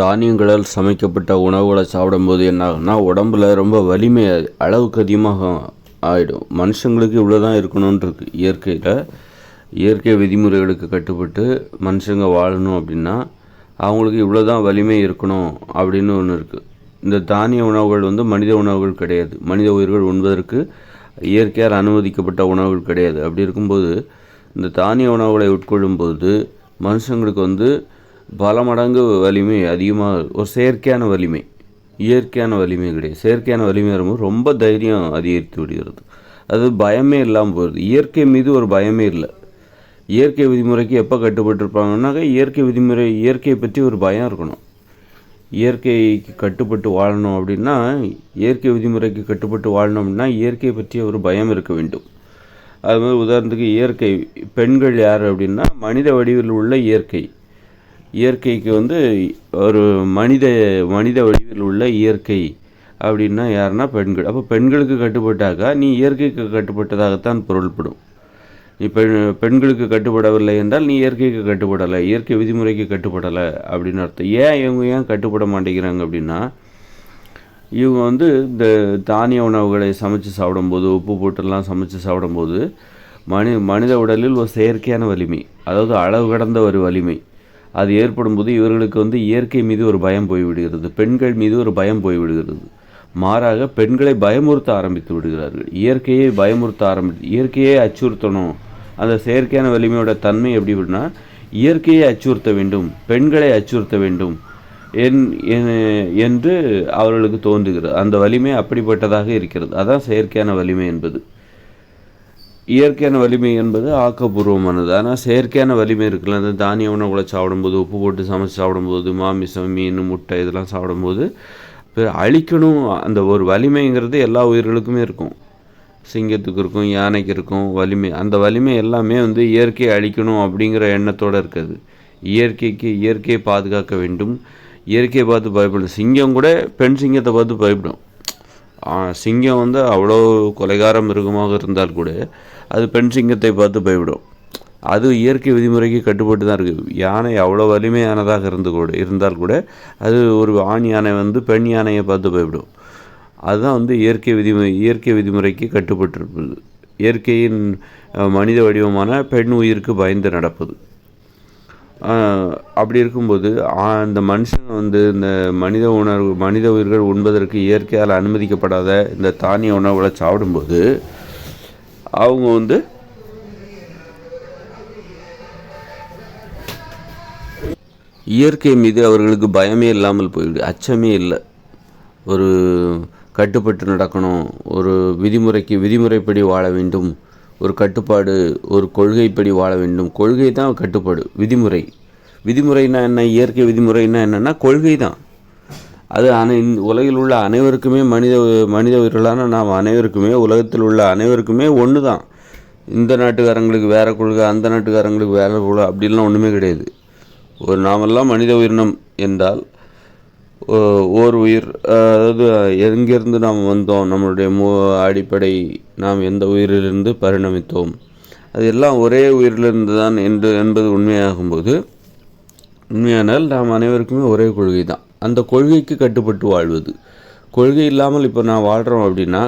தானியங்களால் சமைக்கப்பட்ட உணவுகளை சாப்பிடும்போது என்ன ஆகும்னா உடம்புல ரொம்ப வலிமை அளவுக்கு அதிகமாக ஆகிடும் மனுஷங்களுக்கு இவ்வளோ தான் இருக்கணும்னு இயற்கையில் இயற்கை விதிமுறைகளுக்கு கட்டுப்பட்டு மனுஷங்க வாழணும் அப்படின்னா அவங்களுக்கு இவ்வளோ தான் வலிமை இருக்கணும் அப்படின்னு ஒன்று இருக்குது இந்த தானிய உணவுகள் வந்து மனித உணவுகள் கிடையாது. மனித உயிர்கள் உண்பதற்கு இயற்கையால் அனுமதிக்கப்பட்ட உணவுகள் கிடையாது. அப்படி இருக்கும்போது இந்த தானிய உணவுகளை உட்கொள்ளும்போது மனுஷங்களுக்கு வந்து பல மடங்கு வலிமை அதிகமாக ஒரு செயற்கையான வலிமை இயற்கையான வலிமை கிடையாது. செயற்கையான வலிமை வரும்போது ரொம்ப தைரியம் அதிகரித்து விடுகிறது. அது பயமே இல்லாமல் போயிடுது இயற்கை மீது ஒரு பயமே இல்லை. இயற்கை விதிமுறைக்கு எப்போ கட்டுப்பட்டிருப்பாங்கன்னாக்கா இயற்கை விதிமுறை இயற்கையை பற்றி ஒரு பயம் இருக்கணும். இயற்கைக்கு கட்டுப்பட்டு வாழணும் அப்படின்னா இயற்கை விதிமுறைக்கு கட்டுப்பட்டு வாழணும் அப்படின்னா இயற்கையை பற்றிய ஒரு பயம் இருக்க வேண்டும். அது மாதிரி உதாரணத்துக்கு இயற்கை. பெண்கள் யார் அப்படின்னா மனித வடிவில் உள்ள இயற்கை. இயற்கைக்கு வந்து ஒரு மனித மனித வடிவில் உள்ள இயற்கை அப்படின்னா யாருன்னா பெண்கள். அப்போ பெண்களுக்கு கட்டுப்பட்டாக்கா நீ இயற்கைக்கு கட்டுப்பட்டதாகத்தான் பொருள்படும். நீ பெண் பெண்களுக்கு கட்டுப்படவில்லை என்றால் நீ இயற்கைக்கு கட்டுப்படலை இயற்கை விதிமுறைக்கு கட்டுப்படலை அப்படின்னு அர்த்தம். ஏன் இவங்க ஏன் கட்டுப்பட மாட்டேங்கிறாங்க அப்படின்னா இவங்க வந்து இந்த தானிய உணவுகளை சமைச்சு சாப்பிடும்போது உப்பு போட்டுலாம் சமைச்சு சாப்பிடும்போது மனி மனித உடலில் ஒரு செயற்கையான வலிமை அதாவது அளவு கடந்த ஒரு வலிமை. அது ஏற்படும்போது இவர்களுக்கு வந்து இயற்கை மீது ஒரு பயம் போய்விடுகிறது. பெண்கள் மீது ஒரு பயம் போய்விடுகிறது. மாறாக பெண்களை பயமுறுத்த ஆரம்பித்து விடுகிறார்கள். இயற்கையை பயமுறுத்த ஆரம்பி இயற்கையை அச்சுறுத்தணும். அந்த செயற்கையான வலிமையோட தன்மை எப்படி அப்படின்னா இயற்கையை அச்சுறுத்த வேண்டும் பெண்களை அச்சுறுத்த வேண்டும் என் என்- என்று அவர்களுக்கு தோன்றுகிறது. அந்த வலிமை அப்படிப்பட்டதாக இருக்கிறது. அதான் செயற்கையான வலிமை என்பது. இயற்கையான வலிமை என்பது ஆக்கப்பூர்வமானது. ஆனால் செயற்கையான வலிமை இருக்குல்ல அந்த தானிய உணவுகளை சாப்பிடும்போது உப்பு போட்டு சமைச்சு சாப்பிடும்போது மாமிசம் மீன் முட்டை இதெல்லாம் சாப்பிடும்போது அழிக்கணும். அந்த ஒரு வலிமைங்கிறது எல்லா உயிர்களுக்குமே இருக்கும். சிங்கத்துக்கு இருக்கும் யானைக்கு இருக்கும் வலிமை. அந்த வலிமை எல்லாமே வந்து இயற்கையை அழிக்கணும் அப்படிங்கிற எண்ணத்தோடு இருக்குது. இயற்கைக்கு இயற்கையை பாதுகாக்க வேண்டும். இயற்கையை பார்த்து பயப்படும் சிங்கம் கூட பெண் சிங்கத்தை பார்த்து பயப்படும். சிங்கம் வந்து அவ்வளோ கொலைகார மிருகமாக இருந்தால் கூட அது பெண் சிங்கத்தை பார்த்து போய்விடும். அது இயற்கை விதிமுறைக்கு கட்டுப்பட்டு தான் இருக்குது யானை அவ்வளோ வலிமையானதாக இருந்து கூட இருந்தால் கூட அது ஒரு ஆண் யானை வந்து பெண் யானையை பார்த்து பயப்படும் அதுதான் வந்து இயற்கை விதிமுறை இயற்கை விதிமுறைக்கு கட்டுப்பட்டிருப்பது. இயற்கையின் மனித வடிவமான பெண் உயிருக்கு பயந்து நடப்பது. அப்படி இருக்கும்போது அந்த மனுஷன் வந்து இந்த மனித உணர்வு மனித உயிர்கள் உண்பதற்கு இயற்கையால் அனுமதிக்கப்படாத இந்த தானிய உணவுகளை சாப்பிடும்போது அவங்க வந்து இயற்கை மீது அவர்களுக்கு பயமே இல்லாமல் போயிடுது அச்சமே இல்லை. ஒரு கட்டுப்பட்டு நடக்கணும் ஒரு விதிமுறைக்கு விதிமுறைப்படி வாழ வேண்டும் ஒரு கட்டுப்பாடு ஒரு கொள்கைப்படி வாழ வேண்டும். கொள்கை தான் கட்டுப்பாடு விதிமுறை. விதிமுறைனா என்ன? இயற்கை விதிமுறைனா என்னென்னா கொள்கை தான். அது அனை இந்த உலகில் உள்ள அனைவருக்குமே மனித மனித உயிர்களான நாம் அனைவருக்குமே உலகத்தில் உள்ள அனைவருக்குமே ஒன்று தான். இந்த நாட்டுக்காரங்களுக்கு வேறு கொள்கை அந்த நாட்டுக்காரங்களுக்கு வேறு கொள்கை அப்படிலாம் ஒன்றுமே கிடையாது. ஒரு நாமெல்லாம் மனித உயிரினம் என்றால் ஓர் உயிர் அதாவது எங்கிருந்து நாம் வந்தோம் நம்மளுடைய மூ அடிப்படை நாம் எந்த உயிரிலிருந்து பரிணமித்தோம். அது எல்லாம் ஒரே உயிரிலிருந்து தான் என்று என்பது உண்மையாகும்போது உண்மையானால் நாம் அனைவருக்குமே ஒரே கொள்கை தான். அந்த கொள்கைக்கு கட்டுப்பட்டு வாழ்வது. கொள்கை இல்லாமல் இப்போ நான் வாழ்கிறோம் அப்படின்னா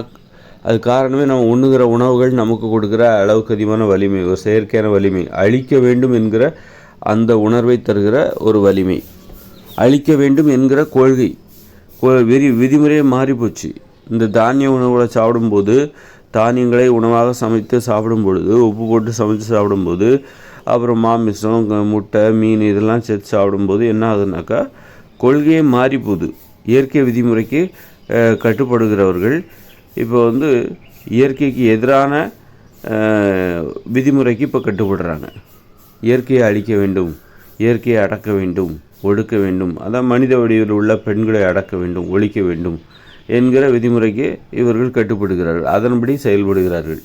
அது காரணமே நம்ம உண்ணுகிற உணவுகள் நமக்கு கொடுக்குற அளவுக்கு அதிகமான வலிமை ஒரு செயற்கையான வலிமை அழிக்க வேண்டும் என்கிற அந்த உணர்வை தருகிற ஒரு வலிமை. அழிக்க வேண்டும் என்கிற கொள்கை. கொ- விதி விதிமுறையே மாறிப்போச்சு. இந்த தானிய உணவுகளை சாப்பிடும்போது தானியங்களை உணவாக சமைத்து சாப்பிடும் பொழுது உப்பு போட்டு சமைத்து சாப்பிடும்போது அப்புறம் மாமிசம் முட்டை மீன் இதெல்லாம் சேர்த்து சாப்பிடும்போது என்ன ஆகுதுனாக்கா கொள்கையே மாறி போகுது இயற்கை விதிமுறைக்கு கட்டுப்படுகிறவர்கள் இப்போ வந்து இயற்கைக்கு எதிரான விதிமுறைக்கு இப்போ கட்டுப்படுறாங்க. இயற்கையை அழிக்க வேண்டும். இயற்கையை அடக்க வேண்டும். ஒடுக்க வேண்டும். அதான் மனித வடிவில் உள்ள பெண்களை அடக்க வேண்டும் ஒழிக்க வேண்டும் என்கிற விதிமுறைக்கு இவர்கள் கட்டுப்படுகிறார்கள். அதன்படி செயல்படுகிறார்கள்.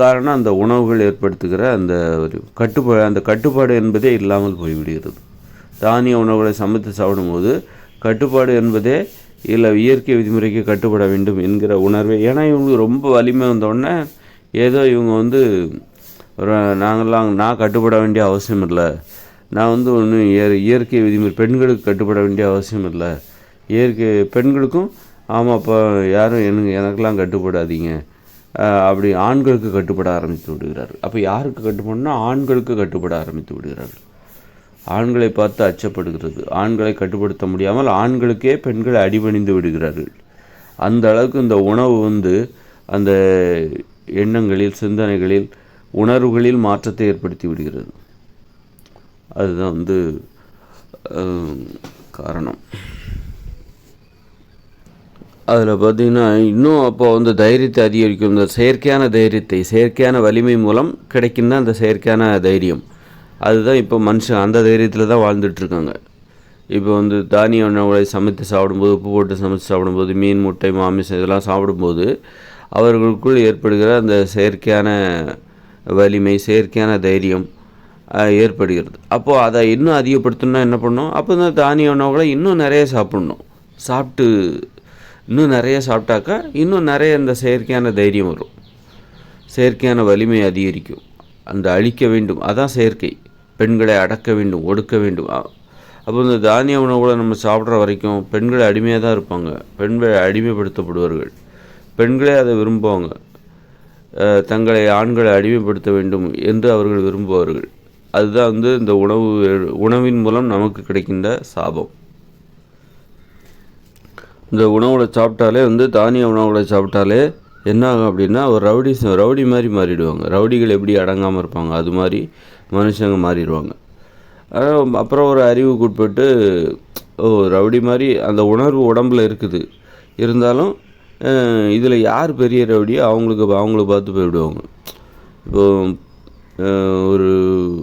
காரணம் அந்த உணவுகள் ஏற்படுத்துகிற அந்த ஒரு கட்டுப்பா அந்த கட்டுப்பாடு என்பதே இல்லாமல் போய்விடுகிறது. தானிய உணவுகளை சமைத்து சாப்பிடும்போது கட்டுப்பாடு என்பதே இல்லை இயற்கை விதிமுறைக்கு கட்டுப்பட வேண்டும் என்கிற உணர்வை. ஏன்னா இவங்களுக்கு ரொம்ப வலிமை வந்தோடனே ஏதோ இவங்க வந்து ஒரு நாங்கள்லாம் நான் கட்டுப்பட வேண்டிய அவசியம் இல்லை. நான் வந்து ஒன்றும் இயற் இயற்கை விதிமுறை பெண்களுக்கு கட்டுப்பட வேண்டிய அவசியம் இல்லை. இயற்கை பெண்களுக்கும் ஆமாப்பா யாரும் எனக்கு எனக்கெல்லாம் கட்டுப்படாதீங்க. அப்படி ஆண்களுக்கு கட்டுப்பட ஆரம்பித்து விடுகிறார்கள். அப்போ யாருக்கு கட்டுப்படணும்னா ஆண்களுக்கு கட்டுப்பட ஆரம்பித்து விடுகிறார்கள். ஆண்களை பார்த்து அச்சப்படுகிறது. ஆண்களை கட்டுப்படுத்த முடியாமல் ஆண்களுக்கே பெண்கள் அடிபணிந்து விடுகிறார்கள். அந்த அளவுக்கு இந்த உணவு வந்து அந்த எண்ணங்களில் சிந்தனைகளில் உணர்வுகளில் மாற்றத்தை ஏற்படுத்தி விடுகிறது. அதுதான் வந்து காரணம். அதில் பார்த்தீங்கன்னா இன்னும் அப்போ வந்து தைரியத்தை அதிகரிக்கும். இந்த செயற்கையான தைரியத்தை செயற்கையான வலிமை மூலம் கிடைக்கும் அந்த செயற்கையான தைரியம். அதுதான் இப்போ மனுஷன் அந்த தைரியத்தில் தான் வாழ்ந்துட்டுருக்காங்க. இப்போ வந்து தானிய உணவுகளை சமைத்து சாப்பிடும்போது உப்பு போட்டு சமைத்து சாப்பிடும்போது மீன் முட்டை மாமிசம் இதெல்லாம் சாப்பிடும்போது அவர்களுக்குள் ஏற்படுகிற அந்த செயற்கையான வலிமை செயற்கையான தைரியம் ஏற்படுகிறது. அப்போது அதை இன்னும் அதிகப்படுத்தணும்னா என்ன பண்ணணும்? அப்போ இந்த தானிய உணவுகளை இன்னும் நிறைய சாப்பிட்ணும். சாப்பிட்டு இன்னும் நிறைய சாப்பிட்டாக்கா இன்னும் நிறைய இந்த செயற்கையான தைரியம் வரும். செயற்கையான வலிமை அதிகரிக்கும். அந்த அழிக்க வேண்டும். அதான் செயற்கை. பெண்களை அடக்க வேண்டும் ஒடுக்க வேண்டும். அப்போ இந்த தானிய உணவுகளை நம்ம சாப்பிட்ற வரைக்கும் பெண்கள் அடிமையாக தான் இருப்பாங்க. பெண்கள் அடிமைப்படுத்தப்படுவார்கள். பெண்களே அதை விரும்புவாங்க. தங்களை ஆண்களை அடிமைப்படுத்த வேண்டும் என்று அவர்கள் விரும்புவார்கள். அதுதான் வந்து இந்த உணவு உணவின் மூலம் நமக்கு கிடைக்கின்ற சாபம். இந்த உணவுகளை சாப்பிட்டாலே வந்து தானிய உணவுகளை சாப்பிட்டாலே என்ன ஆகும் அப்படின்னா ஒரு ரவுடி ரவுடி மாதிரி மாறிடுவாங்க. ரவுடிகள் எப்படி அடங்காமல் இருப்பாங்க? அது மாதிரி மனுஷங்க மாறிடுவாங்க. அப்புறம் ஒரு அறிவுக்கு உட்பட்டு ஓ ரவுடி மாதிரி அந்த உணர்வு உடம்பில் இருக்குது. இருந்தாலும் இதில் யார் பெரிய ரவுடியோ அவங்களுக்கு அவங்கள பார்த்து போயிடுவாங்க இப்போது ஒரு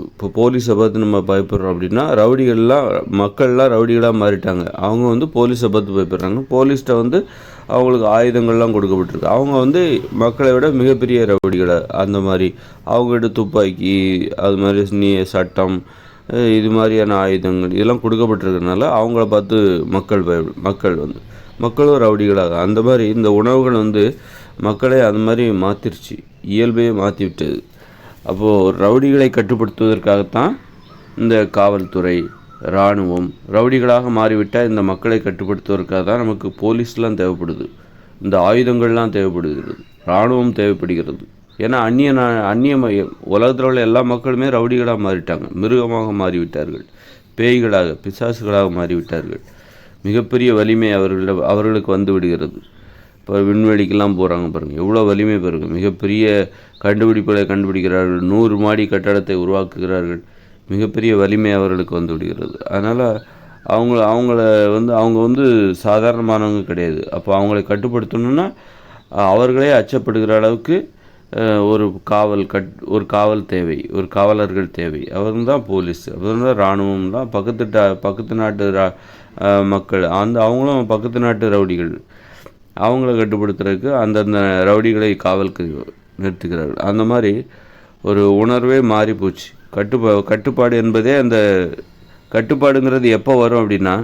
இப்போ போலீஸை பார்த்து நம்ம பயப்படுறோம் அப்படின்னா ரவுடிகள்லாம் மக்கள்லாம் ரவுடிகளாக மாறிட்டாங்க. அவங்க வந்து போலீஸை பார்த்து பயப்படுறாங்க. போலீஸ்கிட்ட வந்து அவங்களுக்கு ஆயுதங்கள்லாம் கொடுக்கப்பட்டிருக்கு. அவங்க வந்து மக்களை விட மிகப்பெரிய ரவுடிகளை அந்த மாதிரி. அவங்ககிட்ட துப்பாக்கி அது மாதிரி நீ சட்டம் இது மாதிரியான ஆயுதங்கள் இதெல்லாம் கொடுக்கப்பட்டிருக்கறனால அவங்கள பார்த்து மக்கள் பய மக்கள் வந்து மக்களும் ரவுடிகளாக அந்த மாதிரி இந்த உணவுகள் வந்து மக்களை அந்த மாதிரி மாற்றிருச்சு இயல்பையே மாற்றி விட்டது அப்போது ரவுடிகளை கட்டுப்படுத்துவதற்காகத்தான் இந்த காவல்துறை இராணுவம் ரவுடிகளாக மாறிவிட்டால் இந்த மக்களை கட்டுப்படுத்துவதற்காக தான் நமக்கு போலீஸ்லாம் தேவைப்படுது. இந்த ஆயுதங்கள்லாம் தேவைப்படுகிறது. இராணுவம் தேவைப்படுகிறது. ஏன்னா அந்நிய நா அந்நிய மையம் உலகத்தில் உள்ள எல்லா மக்களுமே ரவுடிகளாக மாறிட்டாங்க. மிருகமாக மாறிவிட்டார்கள். பேய்களாக பிசாசுகளாக மாறிவிட்டார்கள். மிகப்பெரிய வலிமை அவர்களிடம் அவர்களுக்கு வந்து விடுகிறது. இப்போ விண்வெளிக்கெல்லாம் போகிறாங்க பாருங்கள் எவ்வளோ வலிமை பாருங்க. மிகப்பெரிய கண்டுபிடிப்புகளை கண்டுபிடிக்கிறார்கள். நூறு மாடி கட்டடத்தை உருவாக்குகிறார்கள். மிகப்பெரிய வலிமை அவர்களுக்கு வந்து விடுகிறது. அதனால் அவங்க அவங்கள வந்து அவங்க வந்து சாதாரணமானவங்க கிடையாது. அப்போ அவங்களை கட்டுப்படுத்தணும்னா அவர்களே அச்சப்படுகிற அளவுக்கு ஒரு காவல் கட் ஒரு காவல் தேவை. ஒரு காவலர்கள் தேவை. அவங்க தான் போலீஸ். அவங்க தான் இராணுவம் தான் பக்கத்து பக்கத்து நாட்டு ரா- மக்கள். அந்த அவங்களும் பக்கத்து நாட்டு ரவுடிகள். அவங்கள கட்டுப்படுத்துறதுக்கு அந்தந்த ரவுடிகளை காவலுக்கு நிறுத்துகிறார்கள். அந்த மாதிரி ஒரு உணர்வே மாறி போச்சு கட்டுப்பா கட்டுப்பாடு என்பதே அந்த கட்டுப்பாடுங்கிறது எப்போ வரும் அப்படின்னா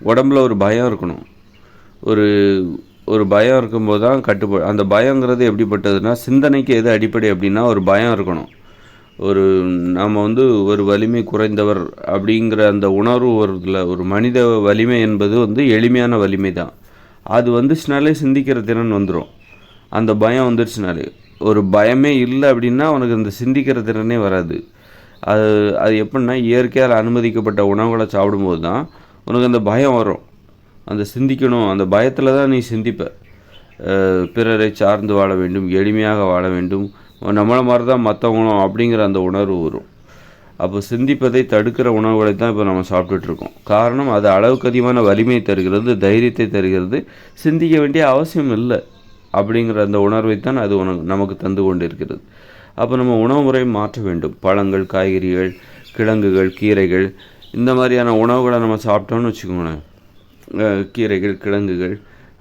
உடம்புல ஒரு பயம் இருக்கணும். ஒரு ஒரு பயம் இருக்கும்போது தான் கட்டுப்பா அந்த பயங்கிறது எப்படிப்பட்டதுன்னா சிந்தனைக்கு எது அடிப்படை அப்படின்னா ஒரு பயம் இருக்கணும். ஒரு நாம் வந்து ஒரு வலிமை குறைந்தவர் அப்படிங்கிற அந்த உணர்வு வருதுல ஒரு மனித வலிமை என்பது வந்து எளிமையான வலிமை தான். அது வந்துச்சுனாலே சிந்திக்கிற திறன் வந்துடும் அந்த பயம் வந்துடுச்சுனாலே ஒரு பயமே இல்லை அப்படின்னா உனக்கு அந்த சிந்திக்கிற திறனே வராது. அது அது எப்படின்னா இயற்கையால் அனுமதிக்கப்பட்ட உணவுகளை சாப்பிடும்போது தான் உனக்கு அந்த பயம் வரும். அந்த சிந்திக்கணும். அந்த பயத்தில் தான் நீ சிந்திப்ப. பிறரை சார்ந்து வாழ வேண்டும் எளிமையாக வாழ வேண்டும். நம்மளை மாதிரி தான் மற்றவங்களும் அப்படிங்கிற அந்த உணர்வு வரும். அப்போ சிந்திப்பதை தடுக்கிற உணவுகளை தான் இப்போ நம்ம சாப்பிட்டுட்டு இருக்கோம். காரணம் அது அளவுக்கு அதிகமான வலிமை தருகிறது தைரியத்தை தருகிறது. சிந்திக்க வேண்டிய அவசியம் இல்லை அப்படிங்கிற அந்த உணர்வை தான் அது உணவு நமக்கு தந்து கொண்டிருக்கிறது. அப்போ நம்ம உணவு முறை மாற்ற வேண்டும். பழங்கள் காய்கறிகள் கிழங்குகள் கீரைகள் இந்த மாதிரியான உணவுகளை நம்ம சாப்பிட்டோம்னு வச்சுக்கோங்களேன். கீரைகள் கிழங்குகள்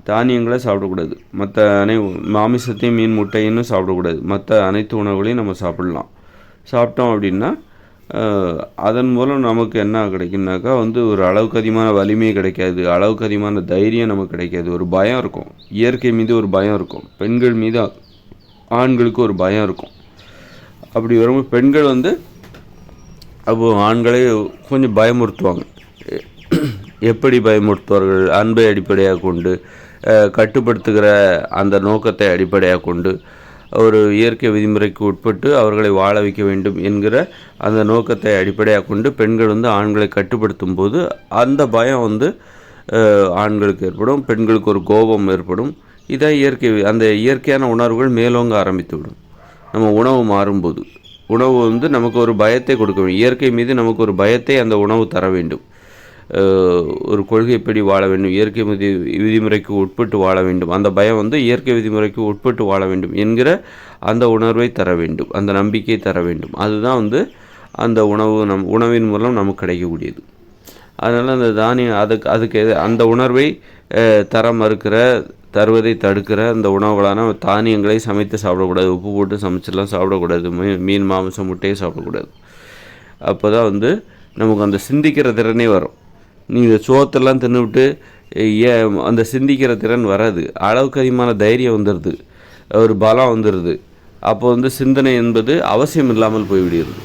தானியங்களை சாப்பிடக்கூடாது. மற்ற அனை மாமிசத்தையும் மீன் முட்டையும் சாப்பிடக்கூடாது. மற்ற அனைத்து உணவுகளையும் நம்ம சாப்பிடலாம். சாப்பிட்டோம் அப்படின்னா அதன் மூலம் நமக்கு என்ன கிடைக்கும்னாக்கா வந்து ஒரு அளவுக்கு அதிகமான வலிமை கிடைக்காது அளவுக்கு அதிகமான தைரியம் நமக்கு கிடைக்காது. ஒரு பயம் இருக்கும். இயற்கை மீது ஒரு பயம் இருக்கும். பெண்கள் மீது ஆண்களுக்கு ஒரு பயம் இருக்கும். அப்படி வரும்போது பெண்கள் வந்து அப்போ ஆண்களை கொஞ்சம் பயமுறுத்துவாங்க. எப்படி பயமுறுத்துவார்கள்? அன்பை அடிப்படையாக கொண்டு கட்டுப்படுத்துகிற அந்த நோக்கத்தை அடிப்படையாக கொண்டு ஒரு இயற்கை விதிமுறைக்கு உட்பட்டு அவர்களை வாழ வைக்க வேண்டும் என்கிற அந்த நோக்கத்தை அடிப்படையாக கொண்டு பெண்கள் வந்து ஆண்களை கட்டுப்படுத்தும் போது அந்த பயம் வந்து ஆண்களுக்கு ஏற்படும் பெண்களுக்கு ஒரு கோபம் ஏற்படும். இதான் இயற்கை அந்த இயற்கையான உணர்வுகள் மேலோங்க ஆரம்பித்து விடும். நம்ம உணவு மாறும்போது. உணவு வந்து நமக்கு ஒரு பயத்தை கொடுக்க வேண்டும். இயற்கை மீது நமக்கு ஒரு பயத்தை அந்த உணவு தர வேண்டும். ஒரு கொள்கைப்படி வாழ வேண்டும் இயற்கை விதி விதிமுறைக்கு உட்பட்டு வாழ வேண்டும். அந்த பயம் வந்து இயற்கை விதிமுறைக்கு உட்பட்டு வாழ வேண்டும் என்கிற அந்த உணர்வை தர வேண்டும் அந்த நம்பிக்கை தர வேண்டும். அதுதான் வந்து அந்த உணவு நம் உணவின் மூலம் நமக்கு கிடைக்கக்கூடியது. அதனால் அந்த தானியம் அதுக்கு அதுக்கு எது- அந்த உணர்வை தர மறுக்கிற தருவதை தடுக்கிற அந்த உணவுகளான தானியங்களை சமைத்து சாப்பிடக்கூடாது உப்பு போட்டு சமைச்செல்லாம் சாப்பிடக்கூடாது மீ- மீன் மாமிசம் முட்டையை சாப்பிடக்கூடாது. அப்போ தான் வந்து நமக்கு அந்த சிந்திக்கிற திறனே வரும். நீங்கள் சோத்தெல்லாம் தின்னுவிட்டு ஏன் அந்த சிந்திக்கிற திறன் வராது. அளவுக்கு அதிகமான தைரியம் வந்துடுது ஒரு பலம் வந்துடுது அப்போ வந்து சிந்தனை என்பது அவசியம் இல்லாமல் போய்விடுகிறது.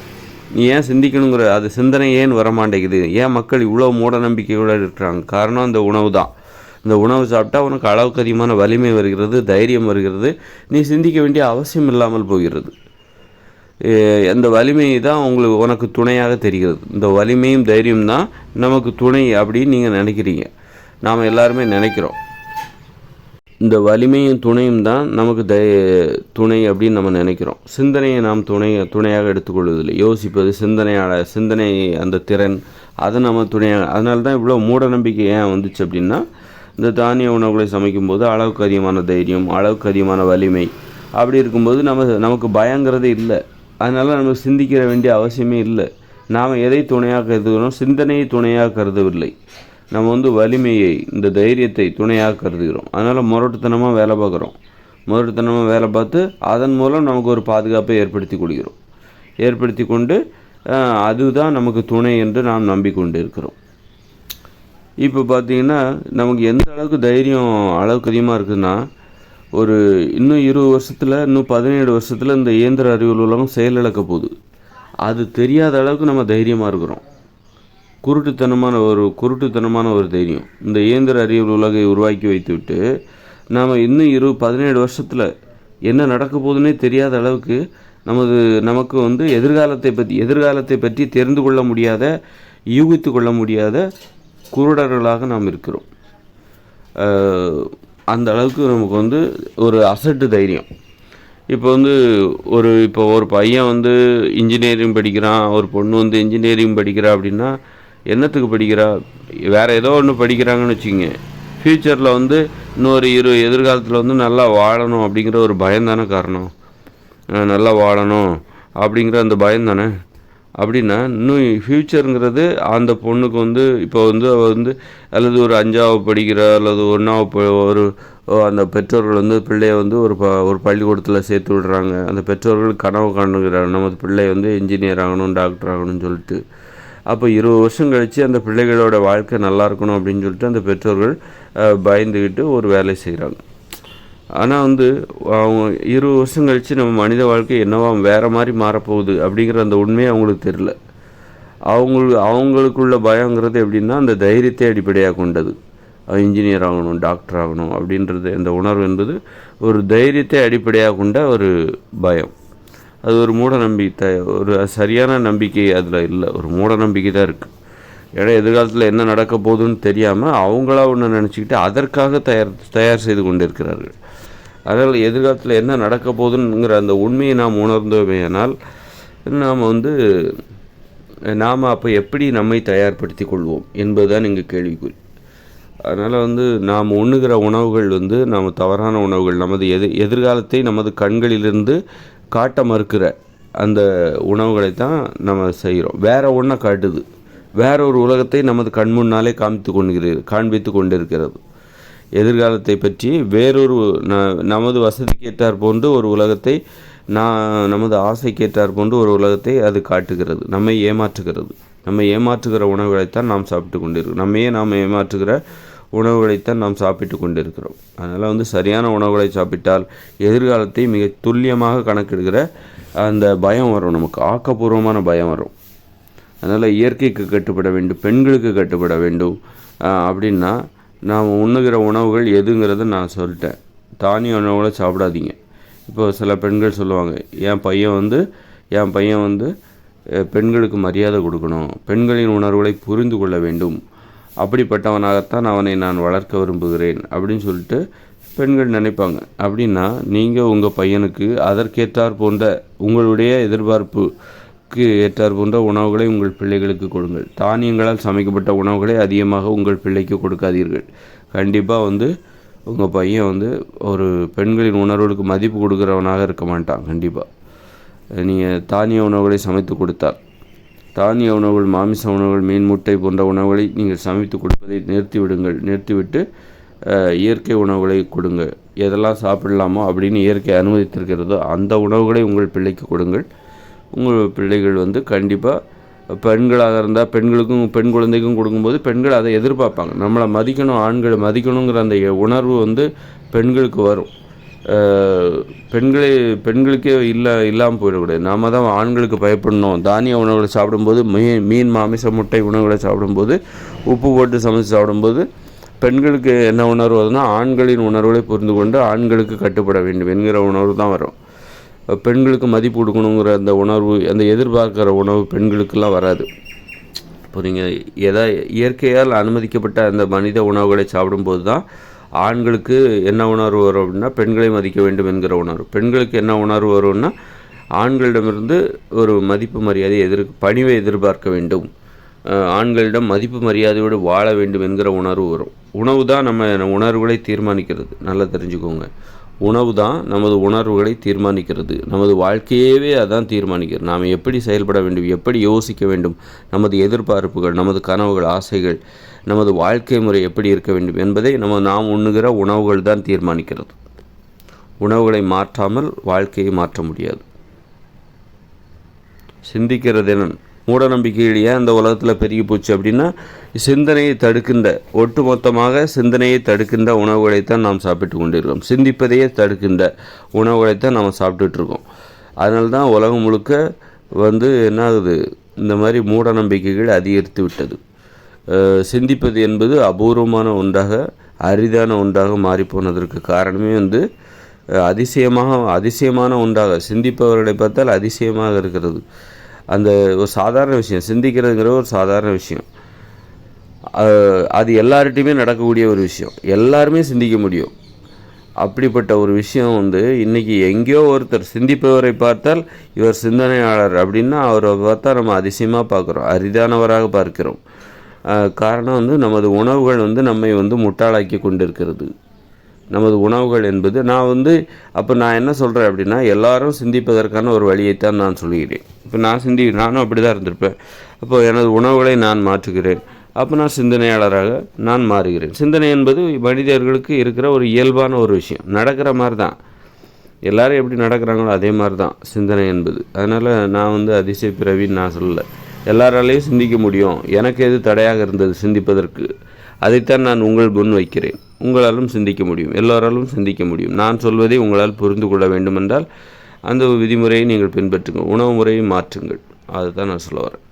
நீ ஏன் சிந்திக்கணுங்கிற அது சிந்தனை ஏன் வரமாட்டேங்குது? ஏன் மக்கள் இவ்வளோ மூட நம்பிக்கையோடு இருக்கிறாங்க? காரணம் அந்த உணவு தான். இந்த உணவு சாப்பிட்டா உனக்கு அளவுக்கு அதிகமான வலிமை வருகிறது தைரியம் வருகிறது. நீ சிந்திக்க வேண்டிய அவசியம் இல்லாமல் போகிறது. அந்த வலிமை தான் உங்களுக்கு உனக்கு துணையாக தெரிகிறது. இந்த வலிமையும் தைரியம் தான் நமக்கு துணை அப்படின்னு நீங்கள் நினைக்கிறீங்க. நாம் எல்லாருமே நினைக்கிறோம். இந்த வலிமையும் துணையும் தான் நமக்கு தை துணை அப்படின்னு நம்ம நினைக்கிறோம். சிந்தனையை நாம் துணை துணையாக எடுத்துக்கொள்வதில்லை. யோசிப்பது சிந்தனையாள சிந்தனை அந்த திறன் அதை நம்ம துணையாக அதனால தான் இவ்வளோ மூட நம்பிக்கை ஏன் வந்துச்சு அப்படின்னா இந்த தானிய உணவுகளை சமைக்கும்போது அளவுக்கு அதிகமான தைரியம் அளவுக்கு அதிகமான வலிமை அப்படி இருக்கும்போது நம்ம நமக்கு பயங்கிறதே இல்லை. அதனால் நம்ம சிந்திக்கிற வேண்டிய அவசியமே இல்லை. நாம் எதை துணையாக கருதுகிறோம்? சிந்தனையை துணையாக கருதவில்லை. நம்ம வந்து வலிமையை இந்த தைரியத்தை துணையாக கருதுகிறோம். அதனால் முரட்டுத்தனமாக வேலை பார்க்குறோம். முரட்டுத்தனமாக வேலை பார்த்து அதன் மூலம் நமக்கு ஒரு பாதுகாப்பை ஏற்படுத்தி கொள்கிறோம் ஏற்படுத்தி கொண்டு அதுதான் நமக்கு துணை என்று நாம் நம்பிக்கொண்டு இருக்கிறோம் இப்போ பார்த்தீங்கன்னா நமக்கு எந்த அளவுக்கு தைரியம் அளவுக்கு அதிகமாக இருக்குதுன்னா ஒரு இன்னும் இருபது வருஷத்தில் இன்னும் பதினேழு வருஷத்தில் இந்த இயந்திர அறிவியல் உலகம் செயலிழக்க போகுது. அது தெரியாத அளவுக்கு நம்ம தைரியமாக இருக்கிறோம். குருட்டுத்தனமான ஒரு குருட்டுத்தனமான ஒரு தைரியம். இந்த இயந்திர அறிவியல் உலகை உருவாக்கி வைத்துவிட்டு நாம் இன்னும் இரு பதினேழு வருஷத்தில் என்ன நடக்க போகுதுன்னே தெரியாத அளவுக்கு நமது நமக்கு வந்து எதிர்காலத்தை பற்றி எதிர்காலத்தை பற்றி தெரிந்து கொள்ள முடியாத யூகித்து கொள்ள முடியாத குருடர்களாக நாம் இருக்கிறோம். அந்த அளவுக்கு நமக்கு வந்து ஒரு அசட்டு தைரியம். இப்போ வந்து ஒரு இப்போ ஒரு பையன் வந்து இன்ஜினியரிங் படிக்கிறான் ஒரு பொண்ணு வந்து இன்ஜினியரிங் படிக்கிறா அப்படின்னா என்னத்துக்கு படிக்கிறா? வேறு ஏதோ ஒன்று படிக்கிறாங்கன்னு வச்சுங்க ஃப்யூச்சரில் வந்து இன்னொரு இரு எதிர்காலத்தில் வந்து நல்லா வாழணும் அப்படிங்கிற ஒரு பயம் தானே காரணம். நல்லா வாழணும் அப்படிங்கிற அந்த பயம் தானே? அப்படின்னா இன்னும் ஃப்யூச்சருங்கிறது அந்த பொண்ணுக்கு வந்து இப்போ வந்து அவள் வந்து அல்லது ஒரு அஞ்சாவது படிக்கிற அல்லது ஒன்றாவது ப- ஒரு அந்த பெற்றோர்கள் வந்து பிள்ளையை வந்து ஒரு ப ஒரு பள்ளிக்கூடத்தில் சேர்த்து விடுறாங்க. அந்த பெற்றோர்கள் கனவு காணுகிறாங்க நமது பிள்ளை வந்து இன்ஜினியர் ஆகணும் டாக்டர் ஆகணும்னு சொல்லிட்டு. அப்போ இருபது வருஷம் கழித்து அந்த பிள்ளைகளோட வாழ்க்கை நல்லா இருக்கணும் அப்படின்னு சொல்லிட்டு அந்த பெற்றோர்கள் பயந்துக்கிட்டு ஒரு வேலை செய்கிறாங்க ஆனால் வந்து அவங்க இருபது வருஷம் கழித்து நம்ம மனித வாழ்க்கை என்னவா வேறு மாதிரி மாறப்போகுது அப்படிங்கிற அந்த உண்மையை அவங்களுக்கு தெரில அவங்களுக்கு அவங்களுக்குள்ள பயங்கிறது எப்படின்னா அந்த தைரியத்தை அடிப்படையாக கொண்டது. இன்ஜினியர் ஆகணும் டாக்டர் ஆகணும் அப்படின்றது அந்த உணர்வு என்பது ஒரு தைரியத்தை அடிப்படையாக கொண்ட ஒரு பயம். அது ஒரு மூட நம்பிக்கை ஒரு சரியான நம்பிக்கை அதில் இல்லை ஒரு மூட நம்பிக்கை தான் இருக்குது ஏன்னா எதிர்காலத்தில் என்ன நடக்க போகுதுன்னு தெரியாமல் அவங்களா ஒன்று நினச்சிக்கிட்டு அதற்காக தயார் தயார் செய்து கொண்டிருக்கிறார்கள். அதனால் எதிர்காலத்தில் என்ன நடக்க போகுதுங்கிற அந்த உண்மையை நாம் உணர்ந்தோமேயானால் நாம் வந்து நாம் அப்போ எப்படி நம்மை தயார்படுத்தி கொள்வோம் என்பதுதான் இங்கே கேள்விக்குறி. அதனால் வந்து நாம் உண்ணுகிற உணவுகள் வந்து நாம் தவறான உணவுகள் நமது எது எதிர்காலத்தை நமது கண்களிலிருந்து காட்ட மறுக்கிற அந்த உணவுகளை தான் நம்ம செய்கிறோம். வேறு ஒன்றை காட்டுது. வேற ஒரு உலகத்தை நமது கண் முன்னாலே காமித்து கொண்டு காண்பித்து கொண்டிருக்கிறது. எதிர்காலத்தை பற்றி வேறொரு ந நமது வசதிக்கு ஏற்றார் போன்று ஒரு உலகத்தை நான் நமது ஆசைக்கேற்றார் போன்று ஒரு உலகத்தை அது காட்டுகிறது நம்மை ஏமாற்றுகிறது. நம்மை ஏமாற்றுகிற உணவுகளைத்தான் நாம் சாப்பிட்டு கொண்டிருக்கிறோம். நம்மையே நாம் ஏமாற்றுகிற உணவுகளைத்தான் நாம் சாப்பிட்டு கொண்டிருக்கிறோம். அதனால் வந்து சரியான உணவுகளை சாப்பிட்டால் எதிர்காலத்தை மிக துல்லியமாக கணக்கெடுக்கிற அந்த பயம் வரும். நமக்கு ஆக்கப்பூர்வமான பயம் வரும். அதனால் இயற்கைக்கு கட்டுப்பட வேண்டும் பெண்களுக்கு கட்டுப்பட வேண்டும் அப்படின்னா நாம் உண்ணுகிற உணவுகள் எதுங்கிறத நான் சொல்லிட்டேன். தானிய உணவுகளை சாப்பிடாதீங்க. இப்போ சில பெண்கள் சொல்லுவாங்க என் பையன் வந்து என் பையன் வந்து பெண்களுக்கு மரியாதை கொடுக்கணும். பெண்களின் உணர்வுகளை புரிந்து கொள்ள வேண்டும். அப்படிப்பட்டவனாகத்தான் அவனை நான் வளர்க்க விரும்புகிறேன். அப்படின்னு சொல்லிட்டு பெண்கள் நினைப்பாங்க. அப்படின்னா நீங்கள் உங்கள் பையனுக்கு அதற்கேற்றார் போன்ற உங்களுடைய எதிர்பார்ப்பு எதிர்பார்ப்புக்கு ஏற்றார் போன்ற உணவுகளை உங்கள் பிள்ளைகளுக்கு கொடுங்கள். தானியங்களால் சமைக்கப்பட்ட உணவுகளை அதிகமாக உங்கள் பிள்ளைக்கு கொடுக்காதீர்கள். கண்டிப்பாக வந்து உங்கள் பையன் வந்து ஒரு பெண்களின் உணர்வுகளுக்கு மதிப்பு கொடுக்குறவனாக இருக்க மாட்டான் கண்டிப்பாக நீங்கள் தானிய உணவுகளை சமைத்து கொடுத்தால் தானிய உணவுகள் மாமிச உணவுகள் மீன் முட்டை போன்ற உணவுகளை நீங்கள் சமைத்து கொடுப்பதை நிறுத்திவிடுங்கள் நிறுத்திவிட்டு இயற்கை உணவுகளை கொடுங்க எதெல்லாம் சாப்பிடலாமோ அப்படின்னு இயற்கை அனுமதித்திருக்கிறதோ அந்த உணவுகளை உங்கள் பிள்ளைக்கு கொடுங்கள். உங்கள் பிள்ளைகள் வந்து கண்டிப்பாக பெண்களாக இருந்தால் பெண்களுக்கும் பெண் குழந்தைக்கும் கொடுக்கும்போது பெண்கள் அதை எதிர்பார்ப்பாங்க. நம்மளை மதிக்கணும் ஆண்களை மதிக்கணுங்கிற அந்த உணர்வு வந்து பெண்களுக்கு வரும். பெண்களே பெண்களுக்கே இல்லை இல்லாமல் போயிடக்கூடாது. நாம் தான் ஆண்களுக்கு பயப்படணும். தானிய உணவுகளை சாப்பிடும்போது மீன் மீன் மாமிச முட்டை உணவுகளை சாப்பிடும்போது உப்பு போட்டு சமைச்சு சாப்பிடும்போது பெண்களுக்கு என்ன உணர்வு வருதுன்னா ஆண்களின் உணர்வுகளை புரிந்து கொண்டு ஆண்களுக்கு கட்டுப்பட வேண்டும் என்கிற உணர்வு தான் வரும். பெண்களுக்கு மதிப்பு கொடுக்கணுங்கிற அந்த உணர்வு அந்த எதிர்பார்க்குற உணவு பெண்களுக்கெல்லாம் வராது. இப்போ நீங்கள் எதா இயற்கையால் அனுமதிக்கப்பட்ட அந்த மனித உணவுகளை சாப்பிடும்போது தான் ஆண்களுக்கு என்ன உணர்வு வரும் அப்படின்னா பெண்களை மதிக்க வேண்டும் என்கிற உணர்வு. பெண்களுக்கு என்ன உணர்வு வரும்னா ஆண்களிடமிருந்து ஒரு மதிப்பு மரியாதை எதிர் பணிவை எதிர்பார்க்க வேண்டும். ஆண்களிடம் மதிப்பு மரியாதையோடு வாழ வேண்டும் என்கிற உணர்வு வரும். உணவு தான் நம்ம உணர்வுகளை தீர்மானிக்கிறது. நல்லா தெரிஞ்சுக்கோங்க. உணவு தான் நமது உணர்வுகளை தீர்மானிக்கிறது. நமது வாழ்க்கையவே அதான் தீர்மானிக்கிறது. நாம் எப்படி செயல்பட வேண்டும் எப்படி யோசிக்க வேண்டும் நமது எதிர்பார்ப்புகள் நமது கனவுகள் ஆசைகள் நமது வாழ்க்கை முறை எப்படி இருக்க வேண்டும் என்பதை நம்ம நாம் உண்ணுகிற உணவுகள் தான் தீர்மானிக்கிறது. உணவுகளை மாற்றாமல் வாழ்க்கையை மாற்ற முடியாது. சிந்திக்கிறதெனன் மூடநம்பிக்கையிலேயே மூட நம்பிக்கைகள் ஏன் உலகத்தில் பெருகி போச்சு அப்படின்னா சிந்தனையை தடுக்கின்ற ஒட்டுமொத்தமாக சிந்தனையை தடுக்கின்ற உணவுகளைத்தான் நாம் சாப்பிட்டு கொண்டிருக்கோம் சிந்திப்பதையே தடுக்கின்ற உணவுகளைத்தான் நாம் சாப்பிட்டுட்ருக்கோம் அதனால தான் உலகம் முழுக்க வந்து என்ன ஆகுது இந்த மாதிரி மூடநம்பிக்கைகள் அதிகரித்து விட்டது. சிந்திப்பது என்பது அபூர்வமான ஒன்றாக அரிதான ஒன்றாக மாறிப்போனதற்கு காரணமே வந்து அதிசயமாக அதிசயமான ஒன்றாக சிந்திப்பவர்களை பார்த்தால் அதிசயமாக இருக்கிறது. அந்த ஒரு சாதாரண விஷயம் சிந்திக்கிறதுங்கிற ஒரு சாதாரண விஷயம். அது எல்லார்ட்டையுமே நடக்கக்கூடிய ஒரு விஷயம். எல்லாருமே சிந்திக்க முடியும். அப்படிப்பட்ட ஒரு விஷயம் வந்து இன்றைக்கி எங்கேயோ ஒருத்தர் சிந்திப்பவரை பார்த்தால் இவர் சிந்தனையாளர் அப்படின்னா அவரை பார்த்தா நம்ம அதிசயமாக பார்க்குறோம் அரிதானவராக பார்க்கிறோம். காரணம் வந்து நமது உணவுகள் வந்து நம்மை வந்து முட்டாளாக்கி கொண்டிருக்கிறது. நமது உணவுகள் என்பது நான் வந்து அப்போ நான் என்ன சொல்கிறேன் அப்படின்னா எல்லாரும் சிந்திப்பதற்கான ஒரு வழியைத்தான் நான் சொல்கிறேன் இப்போ நான் சிந்தி நானும் அப்படி தான் இருந்திருப்பேன். அப்போ எனது உணவுகளை நான் மாற்றுகிறேன். அப்போ நான் சிந்தனையாளராக நான் மாறுகிறேன். சிந்தனை என்பது மனிதர்களுக்கு இருக்கிற ஒரு இயல்பான ஒரு விஷயம். நடக்கிற மாதிரி தான் எல்லாரும் எப்படி நடக்கிறாங்களோ அதே மாதிரி தான் சிந்தனை என்பது. அதனால் நான் வந்து அதிசய பிறவின்னு நான் சொல்லலை. எல்லாராலையும் சிந்திக்க முடியும். எனக்கு எது தடையாக இருந்தது சிந்திப்பதற்கு? அதைத்தான் நான் உங்கள் முன் வைக்கிறேன். உங்களாலும் சிந்திக்க முடியும். எல்லோராலும் சிந்திக்க முடியும். நான் சொல்வதை உங்களால் புரிந்து கொள்ள வேண்டுமென்றால் அந்த விதிமுறையை நீங்கள் பின்பற்றுங்கள். உணவு முறையை மாற்றுங்கள். அதுதான் நான் சொல்ல வரேன்.